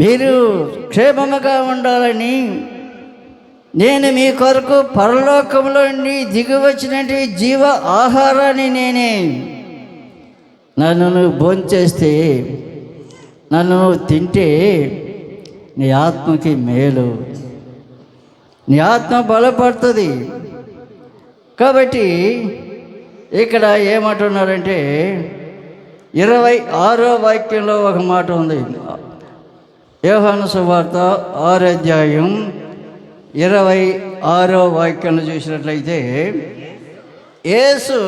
మీరు క్షేమముగా ఉండాలని నేను మీ కొరకు పరలోకంలో నుండి దిగివచ్చినటువంటి జీవ ఆహారాన్ని నేనే. నన్ను నువ్వు భోంచేస్తే నన్ను నువ్వు తింటే నీ ఆత్మకి మేలు. నీ ఆత్మ బలపడుతుంది. కాబట్టి ఇక్కడ ఏమంటున్నారంటే ఇరవై ఆరో వాక్యంలో ఒక మాట ఉంది. యోహాను సువార్త ఆరాధ్యాయం ఇరవై ఆరో వాక్యం చూసినట్లయితే యేసు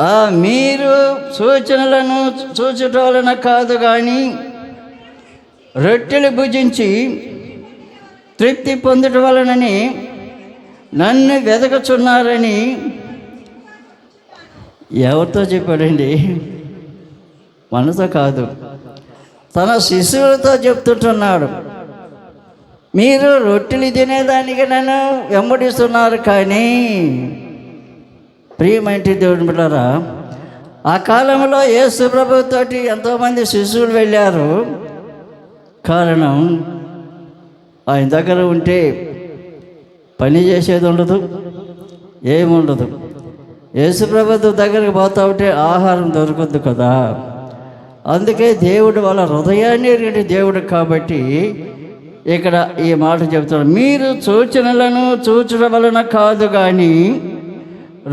ఆ మీరు సూచనలను సూచట వలన కాదు కానీ రొట్టెలు భుజించి తృప్తి పొందటం వలనని నన్ను వెదకుచున్నారని ఎవరితో చెప్పాడండి? మనతో కాదు. తన శిశువులతో చెప్తుంటున్నాడు. మీరు రొట్టెలు తినేదానికి నన్ను వెంబడిస్తున్నారు కానీ ప్రియమంటి దేవుని బిడ్డారా ఆ కాలంలో యేసు ప్రభుతోటి ఎంతోమంది శిశువులు వెళ్ళారు. కారణం ఆయన దగ్గర ఉంటే పని చేసేది ఉండదు ఏముండదు యేసు ప్రభుత్వ దగ్గరికి పోతా ఉంటే ఆహారం దొరకద్దు కదా. అందుకే దేవుడు వాళ్ళ హృదయాన్ని ఎరిగిన దేవుడు కాబట్టి ఇక్కడ ఈ మాట చెబుతాడు మీరు సూచనలను చూచడం వలన కాదు కానీ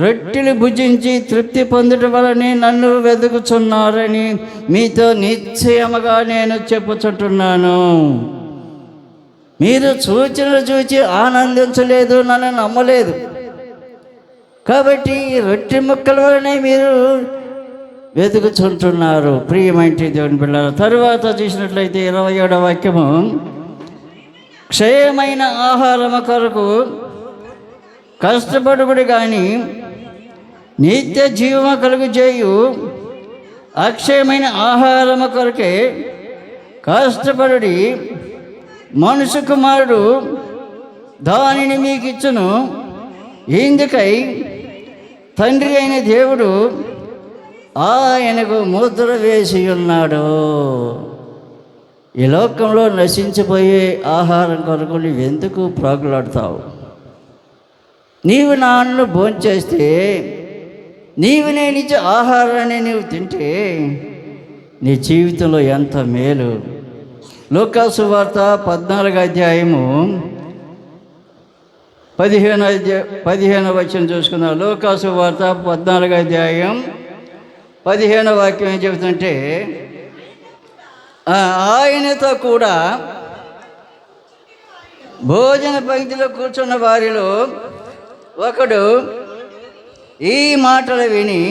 రొట్టెలు భుజించి తృప్తి పొందడం వలనే నన్ను వెతుకుచున్నారని మీతో నిశ్చయముగా నేను చెప్పుచుంటున్నాను. మీరు సూచనలు చూచి ఆనందించలేదు నన్ను నమ్మలేదు. కాబట్టి ఈ రొట్టె ముక్కల వలనే మీరు వెతుకుచుంటున్నారు ప్రియమైన దేవుని పిల్లలు తరువాత చూసినట్లయితే ఇరవై ఏడవ వాక్యము. క్షయమైన ఆహారము కొరకు కష్టపడుబడి కానీ నిత్య జీవము కలుగు చేయు అక్షయమైన ఆహారము కొరకే కష్టపడి మనుషు కుమారుడు దానిని మీకు ఇచ్చును ఇందుకై తండ్రి అయిన దేవుడు ఆయనకు ముద్ర వేసి ఉన్నాడు. ఈ లోకంలో నశించిపోయే ఆహారం కొరకు ఎందుకు ప్రాకులాడతావు? నీవు నాన్ను భోంచేస్తే నీవు నేను ఇచ్చే ఆహారాన్ని నీవు తింటే నీ జీవితంలో ఎంత మేలు? లోకాసు వార్త పద్నాలుగు అధ్యాయము పదిహేను అధ్యాయ పదిహేను వచ్చిన చూసుకుందాం. లోకాసు వార్త పద్నాలుగు అధ్యాయం పదిహేను వాక్యం ఏం చెబుతుంటే ఆయనతో కూడా భోజన పంక్తిలో కూర్చున్న వారిలో ఒకడు ఈ మాటలు విని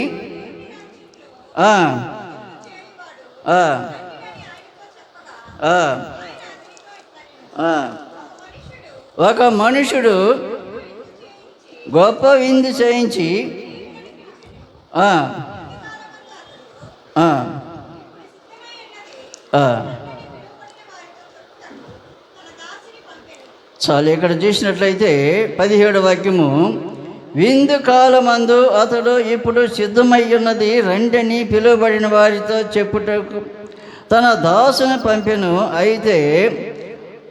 ఒక మనుషుడు గొప్ప విందు చేయించి ఆ. చాలు ఇక్కడ చూసినట్లయితే పదిహేడు వాక్యము. విందు కాలమందు అతడు ఇప్పుడు సిద్ధమై ఉన్నది రెండని పిలువబడిన వారితో చెప్పుటకు తన దాసుని పంపెను. అయితే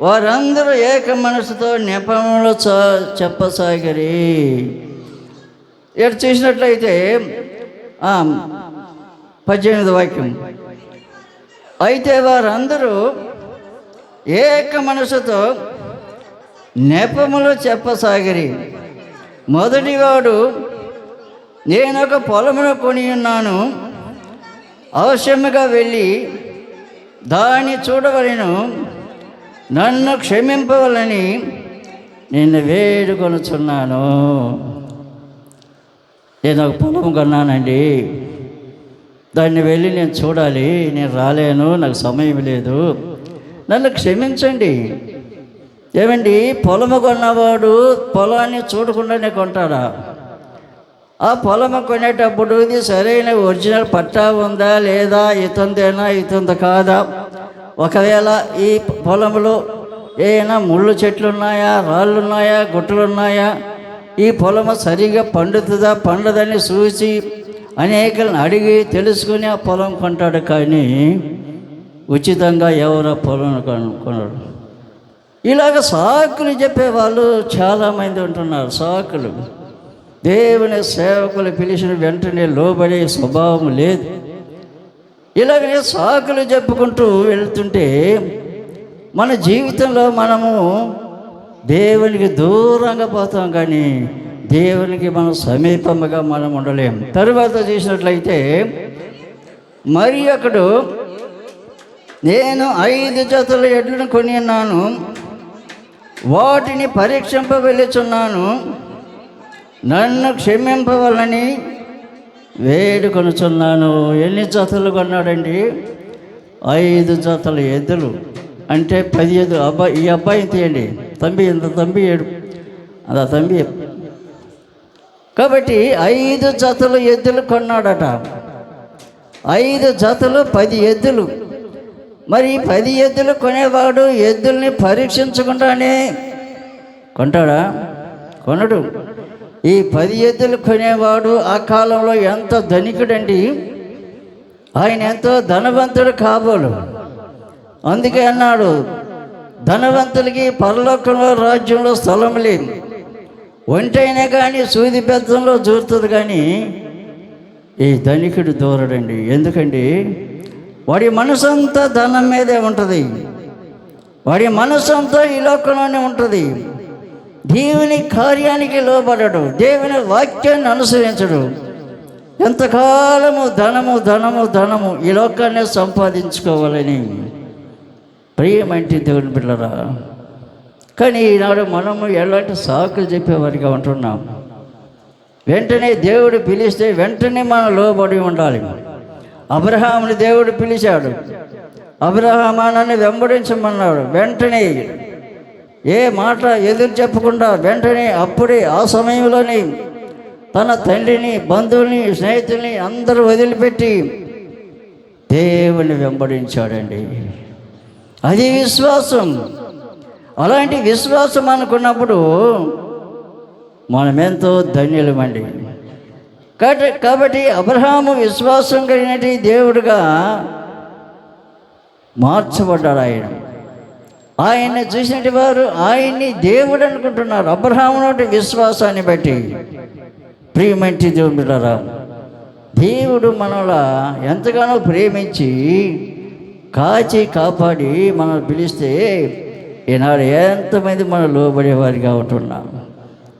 వారందరూ ఏక మనసుతో నెపములు చ ఇక్కడ చూసినట్లయితే ఆ, పద్దెనిమిది వాక్యం. అయితే వారందరూ ఏక మనసుతో నెపములు చెప్పసాగిరి. మొదటివాడు నేను ఒక పొలమును కొని ఉన్నాను. అవశ్యముగా వెళ్ళి దాన్ని చూడవలను. నన్ను క్షమింపవలని నిన్ను వేడుకొనుచున్నాను. నేను ఒక పొలం కొన్నానండి. దాన్ని వెళ్ళి నేను చూడాలి నేను రాలేను నాకు సమయం లేదు. నన్ను క్షమించండి. ఏమండి పొలము కొన్నవాడు పొలాన్ని చూడకుండానే కొంటాడా? ఆ పొలము కొనేటప్పుడు ఇది సరైన ఒరిజినల్ పట్టా ఉందా లేదా? ఇతందేనా ఇతంద కాదా? ఒకవేళ ఈ పొలంలో ఏమైనా ముళ్ళు చెట్లు ఉన్నాయా రాళ్ళు ఉన్నాయా గుట్టలు ఉన్నాయా ఈ పొలము సరిగా పండుతుందా పండదని చూసి అనేకలను అడిగి తెలుసుకుని ఆ పొలం కొంటాడు కానీ ఉచితంగా ఎవరో పొలం కొనడు ఇలాగ సాకులు చెప్పేవాళ్ళు చాలామంది ఉంటున్నారు సాకులు. దేవుని సేవకులు పిలిచిన వెంటనే లోబడే స్వభావం లేదు. ఇలాగనే సాకులు చెప్పుకుంటూ వెళ్తుంటే మన జీవితంలో మనము దేవునికి దూరంగా పోతాం కానీ దేవునికి మనం సమీపముగా మనం ఉండలేము తరువాత చూసినట్లయితే మరి ఒకడు నేను ఐదు జతల ఎడ్లను కొని ఉన్నాను. వాటిని పరీక్షింప వెళ్ళుచున్నాను నన్ను క్షమింపవలని వేడుకొనుచున్నాను. ఎన్ని జతలు కొన్నాడండి? ఐదు జతల ఎద్దులు. అంటే పది ఎద్దు అబ్బాయి ఈ అబ్బాయిని తీయండి తంబి ఇంత తంబి ఏడు. అదా తంబి కాబట్టి ఐదు జతలు ఎద్దులు కొన్నాడట. ఐదు జతలు పది ఎద్దులు. మరి పది ఎద్దులు కొనేవాడు ఎద్దుల్ని పరీక్షించకుండానే కొంటాడా? కొనడు. ఈ పది ఎద్దులు కొనేవాడు ఆ కాలంలో ఎంత ధనికుడండి. ఆయన ఎంతో ధనవంతుడు కాబోలు. అందుకే అన్నాడు ధనవంతులకి పరలోకంలో రాజ్యంలో స్థలం లేదు. ఒంటైనా కానీ సూది పెద్దంలో జూరుతుంది కానీ ఈ ధనికుడు దూరడండి. ఎందుకండి? వాడి మనసంతా ధనం మీదే ఉంటుంది. వాడి మనసంతా ఈ లోకంలోనే ఉంటుంది. దేవుని కార్యానికి లోబడడు. దేవుని వాక్యాన్ని అనుసరించడు. ఎంతకాలము ధనము ధనము ధనము ఈ లోకాన్ని సంపాదించుకోవాలని. ప్రియమంటే దేవుని బిడ్డరా కానీ ఈనాడు మనము ఎలాంటి సాకులు చెప్పేవారిగా ఉంటున్నాం. వెంటనే దేవుడు పిలిస్తే వెంటనే మనం లోబడి ఉండాలి. అబ్రహాముని దేవుడు పిలిచాడు. అబ్రహమానాన్ని వెంబడించమన్నాడు. వెంటనే ఏ మాట ఎదురు చెప్పకుండా వెంటనే అప్పుడే ఆ సమయంలోనే తన తండ్రిని బంధువుల్ని స్నేహితుల్ని అందరూ వదిలిపెట్టి దేవుని వెంబడించాడండి. అది విశ్వాసం. అలాంటి విశ్వాసం అనుకున్నప్పుడు మనమెంతో ధన్యులమండి. కాబట్టి కాబట్టి అబ్రహాము విశ్వాసం కలిగినటి దేవుడుగా మార్చబడ్డాడు ఆయన. ఆయన్ని చూసినటి వారు ఆయన్ని దేవుడు అనుకుంటున్నారు. అబ్రహాము విశ్వాసాన్ని బట్టి. ప్రియమంటి దేవుడు దేవుడు మనలా ఎంతగానో ప్రేమించి కాచి కాపాడి మనల్ని పిలిస్తే ఈనాడు ఎంతమంది మనం లోబడేవారిగా ఉంటున్నాం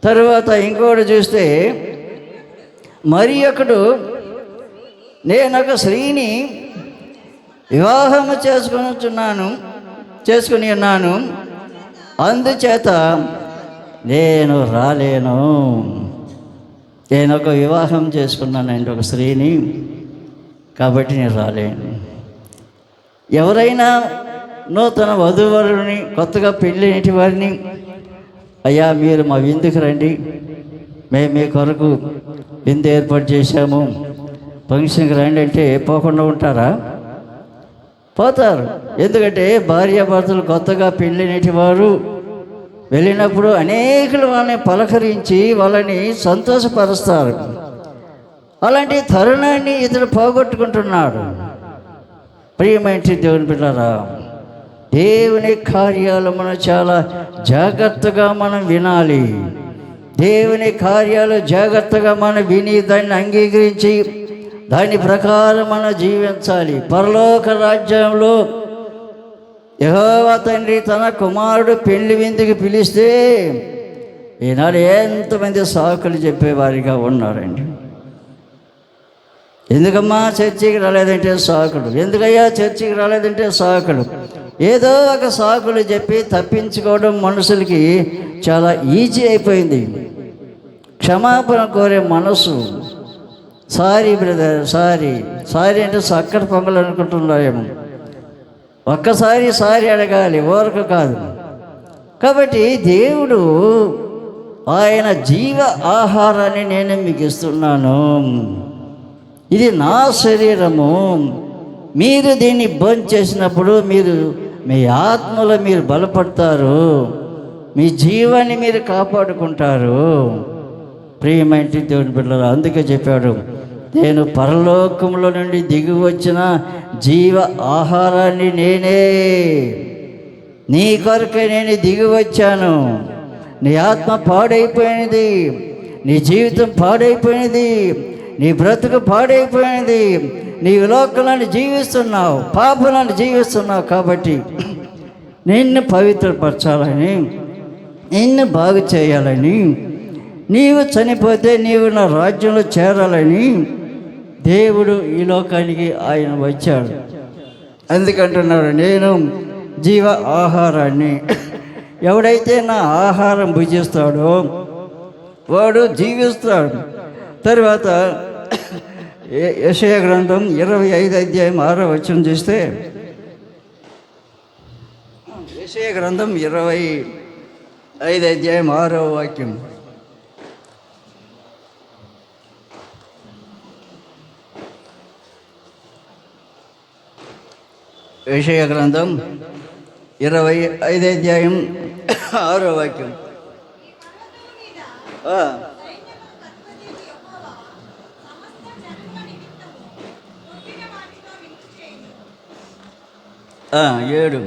తరువాత ఇంకోటి చూస్తే మరి ఒకడు నేను ఒక స్త్రీని వివాహము చేసుకొనుచున్నాను చేసుకుని ఉన్నాను. అందుచేత నేను రాలేను. నేను ఒక వివాహం చేసుకున్నానండి ఒక స్త్రీని కాబట్టి నేను రాలేను. ఎవరైనా నూతన వధువరుని కొత్తగా పెళ్ళినటి వారిని. అయ్యా మీరు మా విందుకు రండి. మేము మీ కొరకు విందు ఏర్పాటు చేశాము. ఫంక్షన్కి రండి అంటే పోకుండా ఉంటారా? పోతారు. ఎందుకంటే భార్యాభర్తలు కొత్తగా పెళ్ళినటి వారు వెళ్ళినప్పుడు అనేకులు వాళ్ళని పలకరించి వాళ్ళని సంతోషపరుస్తారు. అలాంటి తరుణాన్ని ఇతడు పోగొట్టుకుంటున్నాడు. ప్రియమైన దేవుని పిల్లరా దేవుని కార్యాలు మనం చాలా జాగ్రత్తగా మనం వినాలి. దేవుని కార్యాలు జాగ్రత్తగా మనం విని దాన్ని అంగీకరించి దాని ప్రకారం మనం జీవించాలి. పరలోక రాజ్యంలో యహోవా తండ్రి తన కుమారుడు పెళ్ళి విందుకు పిలిస్తే ఈనాడు ఎంతమంది సాకులు చెప్పేవారిగా ఉన్నారండి. ఎందుకమ్మా చర్చికి రాలేదంటే సాకుడు ఎందుకయ్యా చర్చికి రాలేదంటే సాకుడు ఏదో ఒక సాకులు చెప్పి తప్పించుకోవడం మనుషులకి చాలా ఈజీ అయిపోయింది. క్షమాపణ కోరే మనసు. Sorry brother sorry. సారీ అంటే చక్కట పొంగలు అనుకుంటున్నారేమో. ఒక్కసారి సారీ అడగాలి ఓరక కాదు. కాబట్టి దేవుడు ఆయన జీవ ఆహారాన్ని నేను మీకు ఇస్తున్నాను. ఇది నా శరీరము. మీరు దీన్ని బంద్ చేసినప్పుడు మీరు మీ ఆత్మలో మీరు బలపడతారు. మీ జీవాన్ని మీరు కాపాడుకుంటారు. ప్రియమైన దేవుని బిడ్డలు అందుకే చెప్పాడు నేను పరలోకంలో నుండి దిగి వచ్చిన జీవ ఆహారాన్ని నేనే నీ కొరకే నేను దిగి వచ్చాను. నీ ఆత్మ పాడైపోయినది నీ జీవితం పాడైపోయినది నీ బ్రతుకు పాడైపోయినది నీ లోకలను జీవిస్తున్నావు పాపలను జీవిస్తున్నావు కాబట్టి నిన్ను పవిత్రపరచాలని నిన్ను బాగు చేయాలని నీవు చనిపోతే నీవు నా రాజ్యంలో చేరాలని దేవుడు ఈ లోకానికి ఆయన వచ్చాడు. ఎందుకంటున్నాడు నేను జీవ ఆహారాన్ని. ఎవడైతే నా ఆహారం భుజిస్తాడో వాడు జీవిస్తాడు. తర్వాత యశయ గ్రంథం ఇరవై ఐదు అధ్యాయం ఆరో వచ్చిన చూస్తే యశయ గ్రంథం ఇరవై ఐదు అధ్యాయం ఆరో వాక్యం. విషయ గ్రంథం ఇరవై ఐదు అధ్యాయం ఆరో వాక్యం. ఏడు.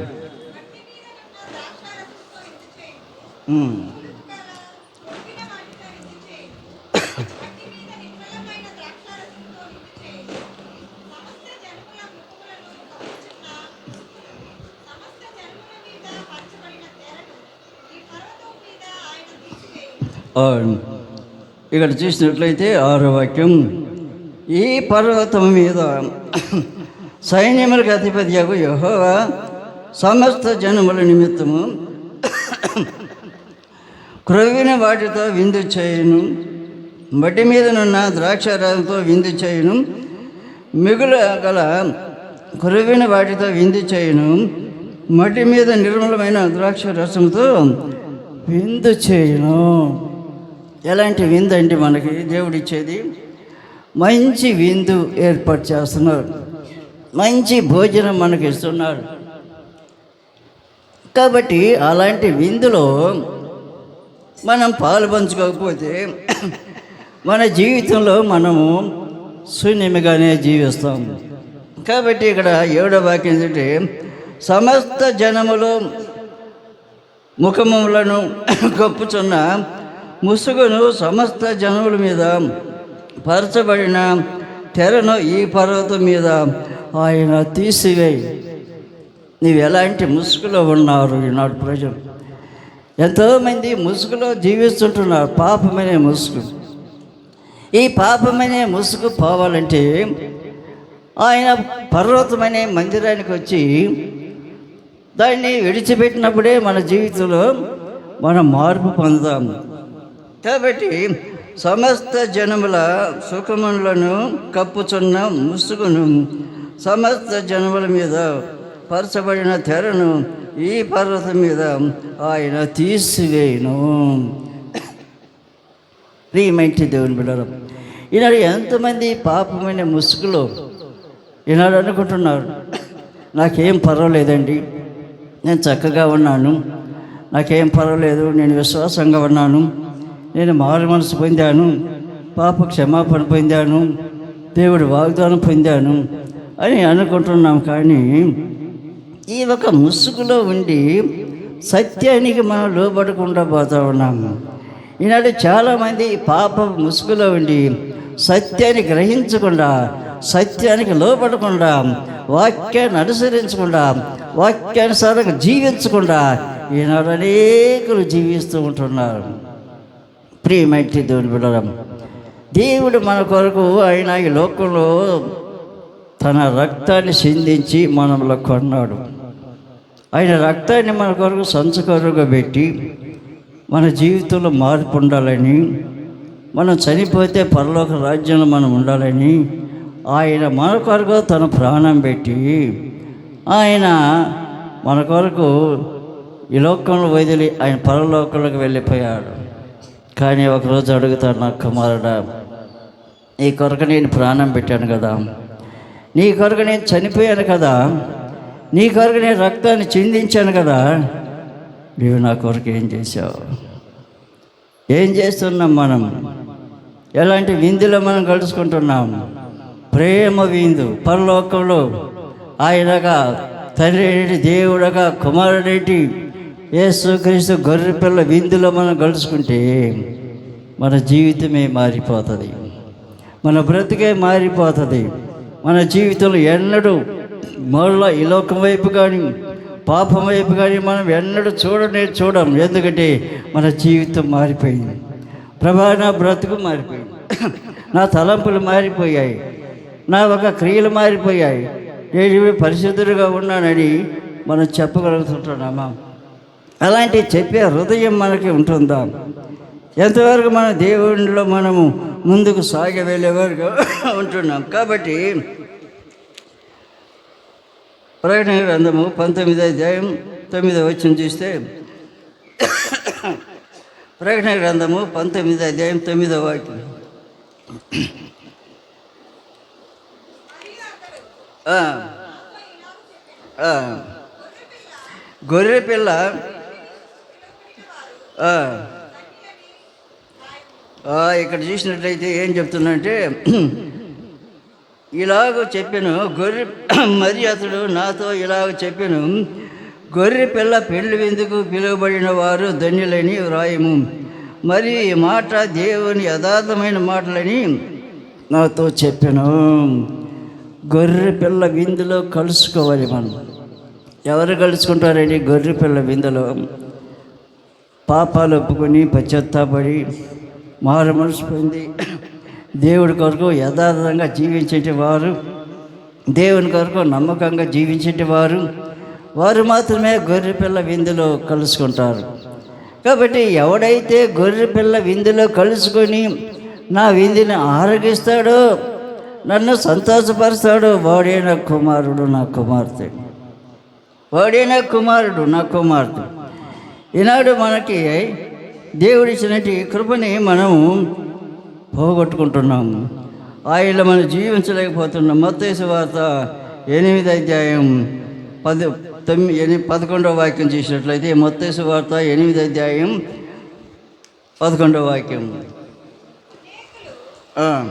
ఇక్కడ చూసినట్లయితే ఆరో వాక్యం. ఈ పర్వతం మీద సైన్యములకు అధిపతియగు యహోవా సమస్త జనముల నిమిత్తము క్రొవ్విన వాటితో విందు చేయను మట్టి మీదనున్న ద్రాక్షారాజంతో విందు చేయను మిగుల గల క్రొవ్విన వాటితో విందు చేయను మట్టి మీద నిర్మలమైన ద్రాక్ష రసంతో విందు చేయను. ఎలాంటి విందు అంటే మనకి దేవుడిచ్చేది మంచి విందు ఏర్పాటు చేస్తున్నారు. మంచి భోజనం మనకి ఇస్తున్నాడు కాబట్టి అలాంటి విందులో మనం పాలు పంచుకోకపోతే మన జీవితంలో మనము శూన్యముగానే జీవిస్తాం. కాబట్టి ఇక్కడ ఏడో వాక్యం ఏంటంటే సమస్త జనములు ముఖములను కప్పుచున్న ముసుగును సమస్త జనముల మీద పరచబడిన తెరను ఈ పర్వతం మీద ఆయన తీసివేయి. నీవు ఎలాంటి ముసుగులో ఉన్నారు ఈనాడు ప్రజలు? ఎంతోమంది ముసుగులో జీవిస్తుంటున్నారు పాపమనే ముసుగు. ఈ పాపమనే ముసుగు పోవాలంటే ఆయన పర్వతమనే మందిరానికి వచ్చి దాన్ని విడిచిపెట్టినప్పుడే మన జీవితంలో మనం మార్పు పొందుతాము కాబట్టి సమస్త జనముల సుఖములను కప్పుచున్న ముసుగును సమస్త జనముల మీద పరచబడిన తెరను ఈ పర్వతం మీద ఆయన తీసివేయను. ప్రియమైంటి దేవుని బిడ్డలు ఈనాడు ఎంతమంది పాపమైన ముసుగులో ఈనాడు అనుకుంటున్నారు నాకేం పర్వాలేదండి నేను చక్కగా ఉన్నాను నాకేం పర్వాలేదు నేను విశ్వాసంగా ఉన్నాను నేను మారు మనసు పొందాను పాప క్షమాపణ పొందాను దేవుడు వాగ్దానం పొందాను అని అనుకుంటున్నాం కానీ ఈ ఒక ముసుగులో ఉండి సత్యానికి మనం లోబడకుండా పోతూ ఉన్నాము. ఈనాడు చాలామంది పాప ముసుగులో ఉండి సత్యాన్ని గ్రహించకుండా సత్యానికి లోపడకుండా వాక్యాన్ని అనుసరించకుండా వాక్యానుసారంగా జీవించకుండా ఈనాడు అనేకులు జీవిస్తూ ఉంటున్నారు. ప్రియమైతే దేవుని బిడ్డలం దేవుడు మన కొరకు ఆయన ఈ లోకంలో తన రక్తాన్ని సిందించి మనలో కొన్నాడు. ఆయన రక్తాన్ని మన కొరకు సంచకరుగా పెట్టి మన జీవితంలో మార్పు ఉండాలని మనం చనిపోతే పరలోక రాజ్యంలో మనం ఉండాలని ఆయన మన కొరకు తన ప్రాణం పెట్టి ఆయన మన కొరకు ఈ లోకంలో వదిలి ఆయన పరలోకంలోకి వెళ్ళిపోయాడు. కానీ ఒకరోజు అడుగుతాడు నా కుమారుడా నీ కొరకు నేను ప్రాణం పెట్టాను కదా. నీ కొరకు నేను చనిపోయాను కదా. నీ కొరకు నేను రక్తాన్ని చిందించాను కదా. నీవు నా కొరకు ఏం చేశావు? ఏం చేస్తున్నాం మనం? ఎలాంటి విందులో మనం కలుసుకుంటున్నాం ప్రేమ విందు పరలోకంలో ఆయనగా తండ్రి దేవుడగా కుమారుడేటి యేసుక్రీస్తు గొర్రె పిల్ల విందులో మనం కలుసుకుంటే మన జీవితమే మారిపోతుంది. మన బ్రతికే మారిపోతుంది. మన జీవితంలో ఎన్నడూ మరలా ఈ లోకం వైపు కానీ పాపం వైపు కానీ మనం ఎన్నడూ చూడనే చూడం. ఎందుకంటే మన జీవితం మారిపోయింది. ప్రభా నా బ్రతుకు మారిపోయింది. నా తలంపులు మారిపోయాయి. నా ఒక క్రియలు మారిపోయాయి. నేను పరిశుద్ధుడిగా ఉన్నానని మనం చెప్పగలుగుతుంటున్నామా అలాంటి చెప్పే హృదయం మనకి ఉంటుందా? ఎంతవరకు మన దేవునిలో మనము ముందుకు సాగి వెళ్ళే వరకు ఉంటున్నాం. కాబట్టి ప్రకటన గ్రంథము పంతొమ్మిది అధ్యాయం తొమ్మిదో వచ్చిన చూస్తే ప్రకటన గ్రంథము పంతొమ్మిది అధ్యాయం తొమ్మిదో వాక్యం. ఆ, ఆ, గొర్రె పిల్ల ఆ, ఆ, ఇక్కడ చూసినట్లయితే ఏం చెప్తున్నంటే ఇలాగ చెప్పాను గొర్రె మరి అతడు నాతో ఇలాగ చెప్పాను గొర్రె పిల్ల పెళ్ళి విందుకు పిలువబడిన వారు ధన్యులని వ్రాయము. మరి ఈ మాట దేవుని యథార్థమైన మాటలని నాతో చెప్పాను. గొర్రె పిల్ల విందులో కలుసుకోవాలి మనం. ఎవరు కలుసుకుంటారండి గొర్రె పిల్ల విందులో? పాపాలు ఒప్పుకొని పశ్చాత్తాపడి మారు మనసు పొంది దేవుడి కొరకు యథార్థంగా జీవించేటి వారు దేవుని కొరకు నమ్మకంగా జీవించేటి వారు వారు మాత్రమే గొర్రె పిల్ల విందులో కలుసుకుంటారు. కాబట్టి ఎవడైతే గొర్రె పిల్ల విందులో కలుసుకొని నా విందుని ఆరగిస్తాడో నన్ను సంతోషపరుస్తాడో వాడే నా కుమారుడు నా కుమార్తె. వాడే నా కుమారుడు నా కుమార్తె. ఈనాడు మనకి దేవుడిచ్చినటి కృపని మనము పోగొట్టుకుంటున్నాము. ఆయన మనం జీవించలేకపోతున్నాం. మత్తేసు వార్త ఎనిమిది అధ్యాయం పది తొమ్మిది పదకొండవ వాక్యం చేసినట్లయితే మత్తేసు వార్త ఎనిమిది అధ్యాయం పదకొండవ వాక్యం. ఆ.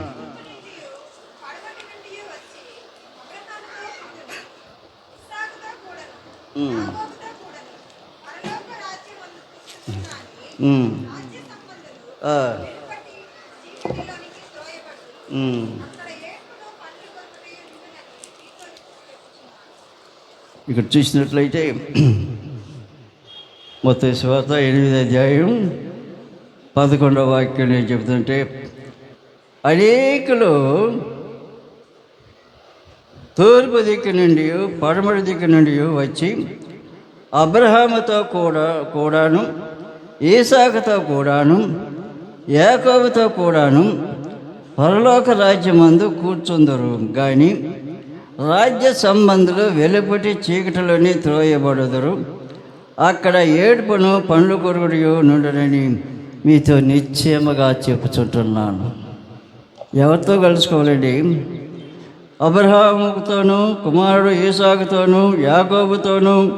ఇక్కడ చూసినట్లయితే మొత్తం స్వాత ఎనిమిది అధ్యాయం పదకొండవ వాక్యం నేను చెబుతుంటే అనేకులు తూర్పు దిక్కు నుండి పడమటి దిక్కు నుండి వచ్చి అబ్రహాముతో కూడా కూడాను ఈసాకుతో కూడాను యాకోబుతో కూడాను పరలోక రాజ్యమందు కూర్చుందరు. కానీ రాజ్య సంబంధులు వెలుపటి చీకటిలోనే త్రోయబడుదురు. అక్కడ ఏడుపును పండ్లు కొరుగుడు నుండనని మీతో నిశ్చయముగా చెప్పుచుంటున్నాను. ఎవరితో కలుసుకోవాలండి? అబ్రహాముతోనూ కుమారుడు ఈసాకుతోనూ యాకోబుతోనూ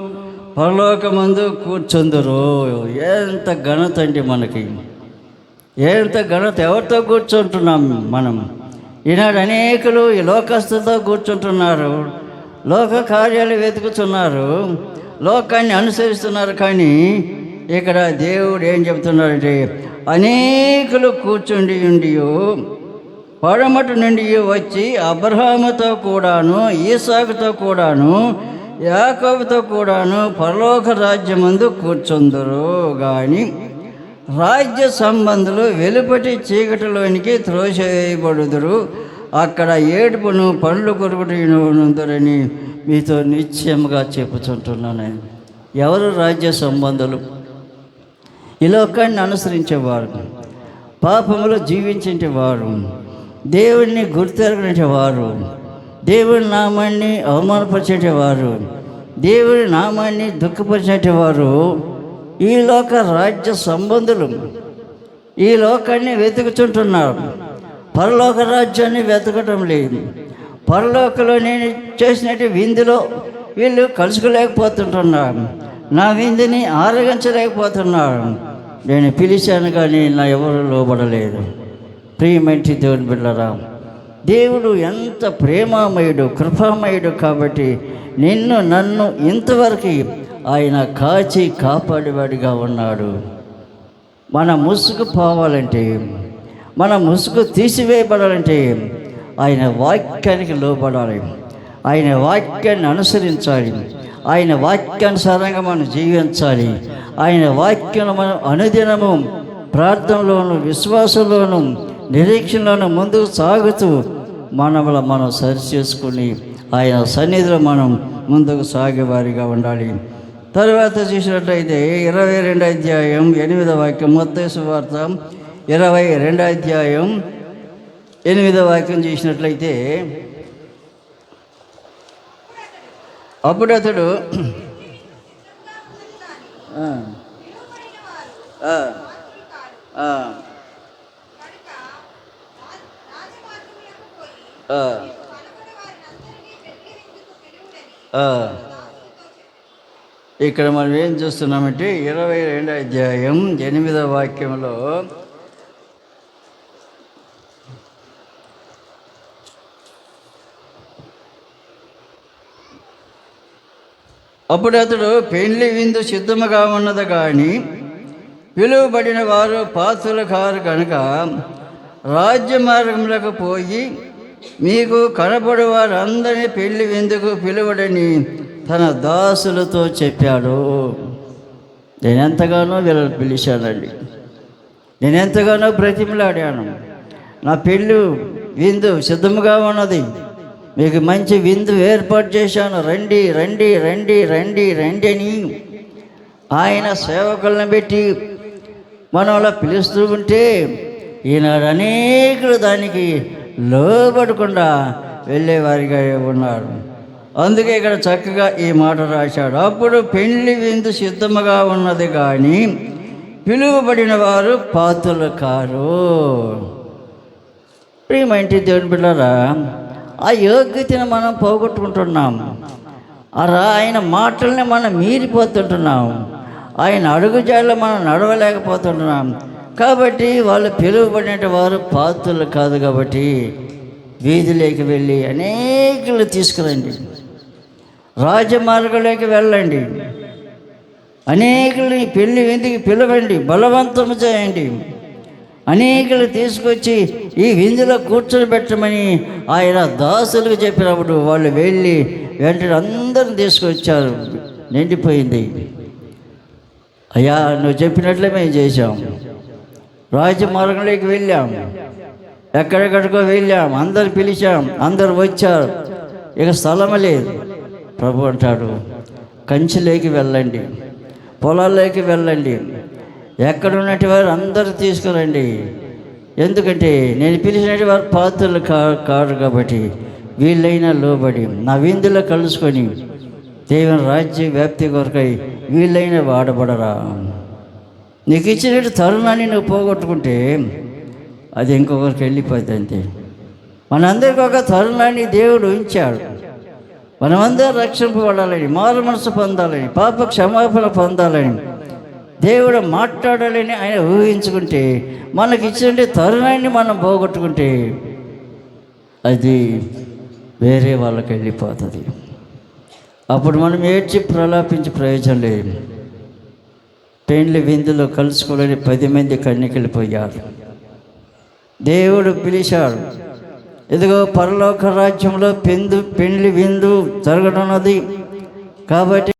పరలోకమందు కూర్చుందరు. ఎంత ఘనత అండి మనకి. ఎంత ఘనత ఎవరితో కూర్చుంటున్నాం మనం? ఈనాడు అనేకులు ఈ లోకస్తులతో కూర్చుంటున్నారు. లోక కార్యాలు వెతుకుతున్నారు. లోకాన్ని అనుసరిస్తున్నారు కానీ ఇక్కడ దేవుడు ఏం చెప్తున్నాడంటే అనేకులు కూర్చుండి ఉండి పడమటి నుండి వచ్చి అబ్రహాముతో కూడాను ఈసాకుతో కూడాను యాకబుతో కూడాను పరలోక రాజ్యమందు కూర్చుందరు కానీ రాజ్య సంబంధులు వెలుపటి చీకటిలోనికి త్రోసేయబడుదురు అక్కడ ఏడుపును పండ్లు కొరుకుతుందరని మీతో నిశ్చయముగా చెప్పుచుంటున్నాను. ఎవరు రాజ్య సంబంధులు? ఈ లోకాన్ని అనుసరించేవారు పాపములో జీవించేవారు దేవుణ్ణి గుర్తెరగనివారు దేవుడి నామాన్ని అవమానపరిచేవారు. దేవుడి నామాన్ని దుఃఖపరిచేటవారు ఈ లోక రాజ్య సంబంధులు. ఈ లోకాన్ని వెతుకుతుంటున్నారు. పరలోక రాజ్యాన్ని వెతకటం లేదు. పరలోకలో నేను చేసినట్టు విందులో వీళ్ళు కలుసుకోలేకపోతుంటున్నారు. నా విందుని ఆరగించలేకపోతున్నారు. నేను పిలిచాను కానీ నా ఎవరు లోబడలేదు. ప్రియమంటి దేవుని బిడ్డరా దేవుడు ఎంత ప్రేమామయుడు కృపామయుడు కాబట్టి నిన్ను నన్ను ఇంతవరకు ఆయన కాచి కాపాడేవాడిగా ఉన్నాడు. మన ముసుగు పోవాలంటే మన ముసుగు తీసివేయబడాలంటే ఆయన వాక్యానికి లోబడాలి. ఆయన వాక్యాన్ని అనుసరించాలి. ఆయన వాక్యానుసారంగా మనం జీవించాలి. ఆయన వాక్యం మనం అనుదినము ప్రార్థనలోను విశ్వాసంలోను నిరీక్షణలోనే ముందుకు సాగుతూ మనముల మనం సరి చేసుకుని ఆయన సన్నిధిలో మనం ముందుకు సాగేవారిగా ఉండాలి. తర్వాత చూసినట్లయితే ఇరవై రెండు అధ్యాయం ఎనిమిదవ వాక్యం మొత్తం వార్త ఇరవై రెండు అధ్యాయం ఎనిమిదవ వాక్యం చూసినట్లయితే అప్పుడు అతడు ఆ, ఆ, ఆ, ఆ, ఆ. ఇక్కడ మనం ఏం చూస్తున్నామంటే ఇరవై రెండు అధ్యాయం ఎనిమిదవ వాక్యంలో అప్పుడు అతడు పెళ్ళి విందు సిద్ధముగా ఉన్నది కానీ పిలువబడిన వారు పాత్రలు కారు కనుక రాజ్య మార్గములకు పోయి మీకు కనబడి వారందరినీ పెళ్ళి విందుకు పిలువడని తన దాసులతో చెప్పాడు. నేను ఎంతగానో వీళ్ళని పిలిచానండి. నేను ఎంతగానో బ్రతిమలాడాను. నా పెళ్ళి విందు సిద్ధముగా ఉన్నది. మీకు మంచి విందు ఏర్పాటు చేశాను. రండి రండి రండి రండి రండి అని ఆయన సేవకులను పెట్టి మనం అలా పిలుస్తూ ఉంటే ఈనాడు అనేకులు దానికి లోబడకుండా వెళ్ళేవారిగా ఉన్నారు. అందుకే ఇక్కడ చక్కగా ఈ మాట రాశాడు. అప్పుడు పెళ్ళి విందు సిద్ధముగా ఉన్నది కానీ పిలువబడిన వారు పాతులు కారు. ప్రియమంటి దేవుని బిడ్డరా ఆ యోగ్యతను మనం పోగొట్టుకుంటున్నాం. అలా ఆయన మాటల్ని మనం మీరిపోతుంటున్నాం. ఆయన అడుగుజాడలో మనం నడవలేకపోతుంటున్నాం. కాబట్టి వాళ్ళు పిలువబడిన వారు పాత్రలు కాదు కాబట్టి వీధిలోకి వెళ్ళి అనేకులు తీసుకురండి. రాజమార్గంలోకి వెళ్ళండి. అనేకుల్ని పెళ్ళి విందుకి పిలవండి. బలవంతం చేయండి. అనేకులు తీసుకొచ్చి ఈ విందులో కూర్చొని పెట్టమని ఆయన దాసులకు చెప్పినప్పుడు వాళ్ళు వెళ్ళి వెంటనే అందరిని తీసుకొచ్చారు. నిండిపోయింది. అయ్యా నువ్వు చెప్పినట్లే మేము చేశాం. రాజమార్గంలోకి వెళ్ళాం. ఎక్కడెక్కడికో వెళ్ళాం. అందరు పిలిచాం. అందరు వచ్చారు. ఇక స్థలం లేదు. ప్రభు అంటాడు కంచిలోకి వెళ్ళండి. పొలాల్లోకి వెళ్ళండి. ఎక్కడున్నటి వారు అందరూ తీసుకురండి. ఎందుకంటే నేను పిలిచినట్టు వారు పాత్రలు కా కాదు కాబట్టి వీళ్ళైనా లోబడి నా విందులో కలుసుకొని దేవుని రాజ్య వ్యాప్తి కొరకై వీళ్ళైనా వాడబడరా. నీకు ఇచ్చినట్టు తరుణాన్ని నువ్వు పోగొట్టుకుంటే అది ఇంకొకరికి వెళ్ళిపోద్ది అంతే. మనందరికీ ఒక తరుణాన్ని దేవుడు ఉంచాడు. మనమందరూ రక్షింపబడాలని మారు మనసు పొందాలని పాప క్షమాపణ పొందాలని దేవుడు మాట్లాడాలని ఆయన ఊహించుకుంటే మనకి ఇచ్చిన తరుణాన్ని మనం పోగొట్టుకుంటే అది వేరే వాళ్ళకి వెళ్ళిపోతుంది. అప్పుడు మనం ఏడ్చి ప్రలాపించి ప్రయోజనం లేదు. పెండ్లి విందులో కలుసుకోలేని పది మంది కన్నికెళ్ళిపోయారు. దేవుడు పిలిచాడు ఇదిగో పరలోక రాజ్యంలో పెందు పెండ్లి విందు జరగనున్నది. కాబట్టి